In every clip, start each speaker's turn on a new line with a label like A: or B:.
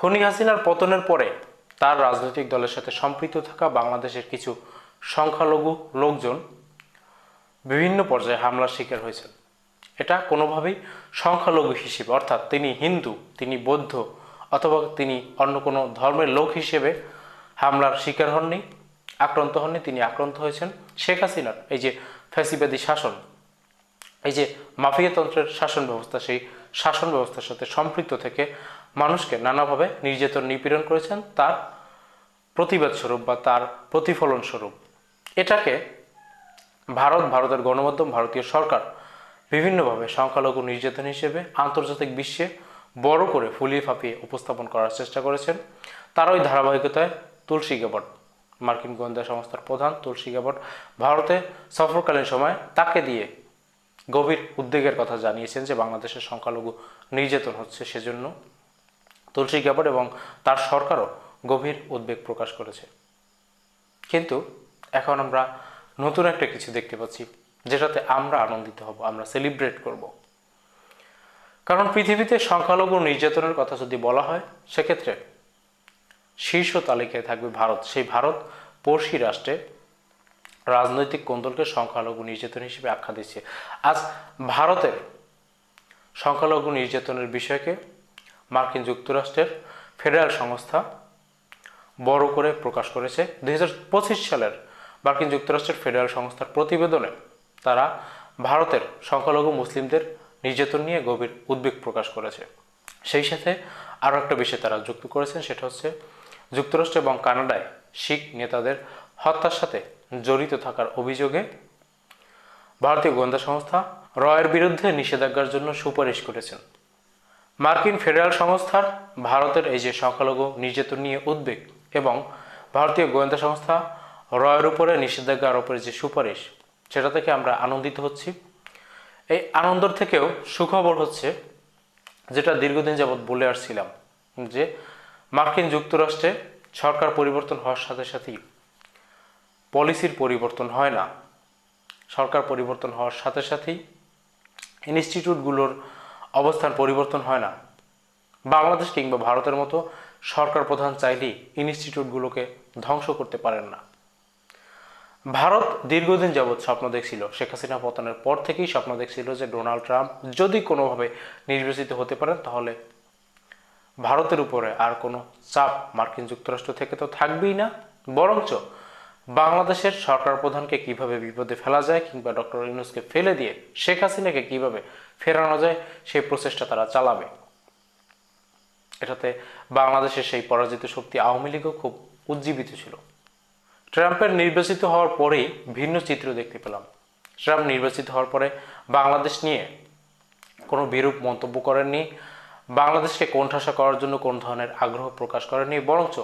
A: খনি হাসিনার পতনের পরে তার রাজনৈতিক দলের সাথে সম্পৃক্ত থাকা বাংলাদেশের কিছু সংখ্যালঘু লোকজন বিভিন্ন পর্যায়ে হামলার শিকার হয়েছেন। এটা কোনোভাবেই সংখ্যালঘু হিসেবে, অর্থাৎ তিনি হিন্দু, তিনি বৌদ্ধ, অথবা তিনি অন্য কোনো ধর্মের লোক হিসেবে হামলার শিকার হননি, আক্রান্ত হননি, তিনি আক্রান্ত হয়েছেন শেখ হাসিনার, এই যে ফ্যাসিবাদী শাসন, এই যে মাফিয়াতন্ত্রের শাসন ব্যবস্থা, সেই শাসন ব্যবস্থার সাথে সম্পৃক্ত থেকে মানুষকে নানাভাবে নির্যাতন, নিপীড়ন করেছেন, তার প্রতিবাদ স্বরূপ বা তার প্রতিফলন স্বরূপ। এটাকে ভারত, ভারতের গণমাধ্যম, ভারতীয় সরকার বিভিন্নভাবে সংখ্যালঘু নির্যাতন হিসেবে আন্তর্জাতিক বিশ্বে বড় করে ফুলিয়ে ফাঁপিয়ে উপস্থাপন করার চেষ্টা করেছেন। তার ওই ধারাবাহিকতায় তুলসী গেবট, মার্কিন গোয়েন্দা সংস্থার প্রধান তুলসী গেবট ভারতে সফরকালীন সময় তাকে দিয়ে গভীর উদ্বেগের কথা জানিয়েছেন যে বাংলাদেশের সংখ্যালঘু নির্যাতন হচ্ছে সেজন্য। তুলসী গ্যাবট এবং তার সরকারও গভীর উদ্বেগ প্রকাশ করেছে। কিন্তু এখন আমরা নতুন একটা কিছু দেখতে পাচ্ছি, যেটাতে আমরা আনন্দিত হব, আমরা সেলিব্রেট করব। কারণ পৃথিবীতে সংখ্যালঘু নির্যাতনের কথা যদি বলা হয়, সেক্ষেত্রে শীর্ষ তালিকায় থাকবে ভারত। সেই ভারত পড়শি রাষ্ট্রে রাজনৈতিক কোন্দলকে সংখ্যালঘু নির্যাতন হিসেবে আখ্যা দিচ্ছে। আজ ভারতের সংখ্যালঘু নির্যাতনের বিষয়কে মার্কিন যুক্তরাষ্ট্রের ফেডারেল সংস্থা বড় করে প্রকাশ করেছে। দুই হাজার পঁচিশ সালের মার্কিন যুক্তরাষ্ট্রের ফেডারেল সংস্থার প্রতিবেদনে তারা ভারতের সংখ্যালঘু মুসলিমদের নির্যাতন নিয়ে গভীর উদ্বেগ প্রকাশ করেছে। সেই সাথে আরও একটা বিষয় তারা যুক্ত করেছেন, সেটা হচ্ছে যুক্তরাষ্ট্র এবং কানাডায় শিখ নেতাদের হত্যার সাথে জড়িত থাকার অভিযোগে ভারতীয় গোয়েন্দা সংস্থা রয়ের বিরুদ্ধে নিষেধাজ্ঞার জন্য সুপারিশ করেছেন। মার্কিন ফেডারেল সংস্থার, ভারতের এই যে সংখ্যালঘু নির্যাতন নিয়ে উদ্বেগ এবং ভারতীয় গোয়েন্দা সংস্থা রয়ের উপরে নিষেধাজ্ঞা আরোপের যে সুপারিশ, সেটা থেকে আমরা আনন্দিত হচ্ছি। এই আনন্দর থেকেও সুখবর হচ্ছে যেটা দীর্ঘদিন যাবৎ বলে আসছিলাম, যে মার্কিন যুক্তরাষ্ট্রে সরকার পরিবর্তন হওয়ার সাথে সাথেই পলিসির পরিবর্তন হয় না। সরকার পরিবর্তন হওয়ার সাথে সাথেই ইনস্টিটিউটগুলোর অবস্থান পরিবর্তন হয় না। বাংলাদেশ কিংবা ভারতের মতো সরকার প্রধান চাইলেই ইনস্টিটিউটগুলোকে ধ্বংস করতে পারেন না। ভারত দীর্ঘদিন যাবৎ স্বপ্ন দেখছিল, শেখ হাসিনা পতনের পর থেকেই স্বপ্ন দেখছিল যে ডোনাল্ড ট্রাম্প যদি কোনোভাবে নির্বাচিত হতে পারেন, তাহলে ভারতের উপরে আর কোনো চাপ মার্কিন যুক্তরাষ্ট্র থেকে তো থাকবেই না। বরঞ্চ বাংলাদেশের সরকার প্রধানকে কীভাবে বিপদে ফেলা যায় কিংবা ডক্টর ইউনুসকে ফেলে দিয়ে শেখ হাসিনাকে কীভাবে ফেরানো যায়, সেই প্রচেষ্টা তারা চালাবে। এটাতে বাংলাদেশের সেই পরাজিত শক্তি আওয়ামী লীগও খুব উজ্জীবিত ছিল। ট্রাম্পের নির্বাচিত হওয়ার পরেই ভিন্ন চিত্র দেখতে পেলাম। ট্রাম্প নির্বাচিত হওয়ার পরে বাংলাদেশ নিয়ে কোনো বিরূপ মন্তব্য করেননি। বাংলাদেশকে কোণঠাসা করার জন্য কোন ধরনের আগ্রহ প্রকাশ করেননি, বরঞ্চ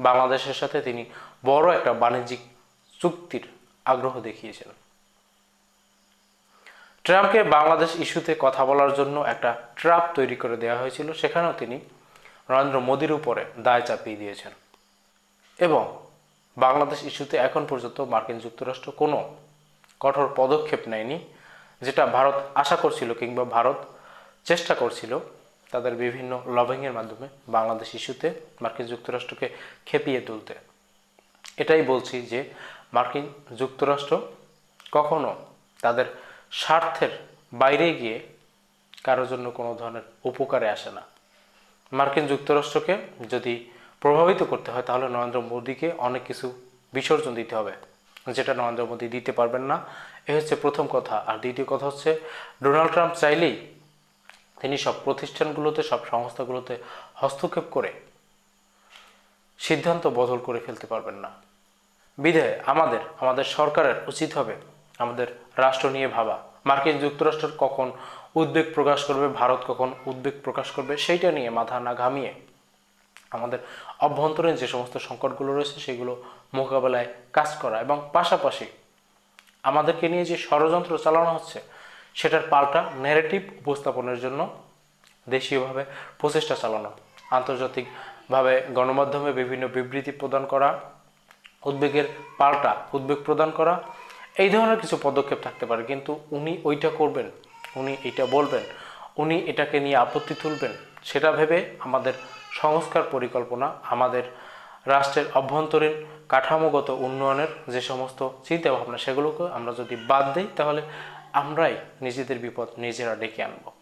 A: বাংলাদেশের সাথে তিনি বড় একটা বাণিজ্যিক চুক্তির আগ্রহ দেখিয়েছেন ট্রাম্পকে বাংলাদেশ ইস্যুতে কথা বলার জন্য একটা ট্রাপ তৈরি করে দেওয়া হয়েছিল, সেখানেও তিনি নরেন্দ্র মোদীর উপরে দায় চাপিয়ে দিয়েছেন। এবং বাংলাদেশ ইস্যুতে এখন পর্যন্ত মার্কিন যুক্তরাষ্ট্র কোনো কঠোর পদক্ষেপ নেয়নি, যেটা ভারত আশা করছিল কিংবা ভারত চেষ্টা করছিল তাদের বিভিন্ন লবিংয়ের মাধ্যমে বাংলাদেশ ইস্যুতে মার্কিন যুক্তরাষ্ট্রকে খেপিয়ে তুলতে। এটাই বলছি যে মার্কিন যুক্তরাষ্ট্র কখনো তাদের স্বার্থের বাইরে গিয়ে কারোর জন্য কোনো ধরনের উপকারে আসে না। মার্কিন যুক্তরাষ্ট্রকে যদি প্রভাবিত করতে হয়, তাহলে নরেন্দ্র মোদীকে অনেক কিছু বিসর্জন দিতে হবে, যেটা নরেন্দ্র মোদী দিতে পারবেন না। এ হচ্ছে প্রথম কথা। আর দ্বিতীয় কথা হচ্ছে, ডোনাল্ড ট্রাম্প চাইলেই তিনি সব প্রতিষ্ঠানগুলোতে, সব সংস্থাগুলোতে হস্তক্ষেপ করে সিদ্ধান্ত বদল করে ফেলতে পারবেন না। বিধায় আমাদের আমাদের সরকারের উচিত হবে আমাদের রাষ্ট্র নিয়ে ভাবা। মার্কিন যুক্তরাষ্ট্র কখন উদ্বেগ প্রকাশ করবে, ভারত কখন উদ্বেগ প্রকাশ করবে, সেইটা নিয়ে মাথা না ঘামিয়ে আমাদের অভ্যন্তরীণ যে সমস্ত সংকটগুলো রয়েছে, সেগুলো মোকাবেলায় কাজ করা এবং পাশাপাশি আমাদেরকে নিয়ে যে ষড়যন্ত্র চালানো হচ্ছে সেটার পাল্টা ন্যারেটিভ উপস্থাপনের জন্য দেশীয়ভাবে প্রচেষ্টা চালানো, আন্তর্জাতিকভাবে গণমাধ্যমে বিভিন্ন বিবৃতি প্রদান করা, উদ্বেগের পাল্টা উদ্বেগ প্রদান করা, এই ধরনের কিছু পদক্ষেপ থাকতে পারে। কিন্তু উনি ওইটা করবেন, উনি এটা বলবেন, উনি এটাকে নিয়ে আপত্তি তুলবেন, সেটা ভেবে আমাদের সংস্কার পরিকল্পনা, আমাদের রাষ্ট্রের অভ্যন্তরীণ কাঠামোগত উন্নয়নের যে সমস্ত চিন্তা ভাবনা সেগুলোকে আমরা যদি বাদ দিই, তাহলে আমরাই নিজেদের বিপদ নিজেরা ডেকে আনব।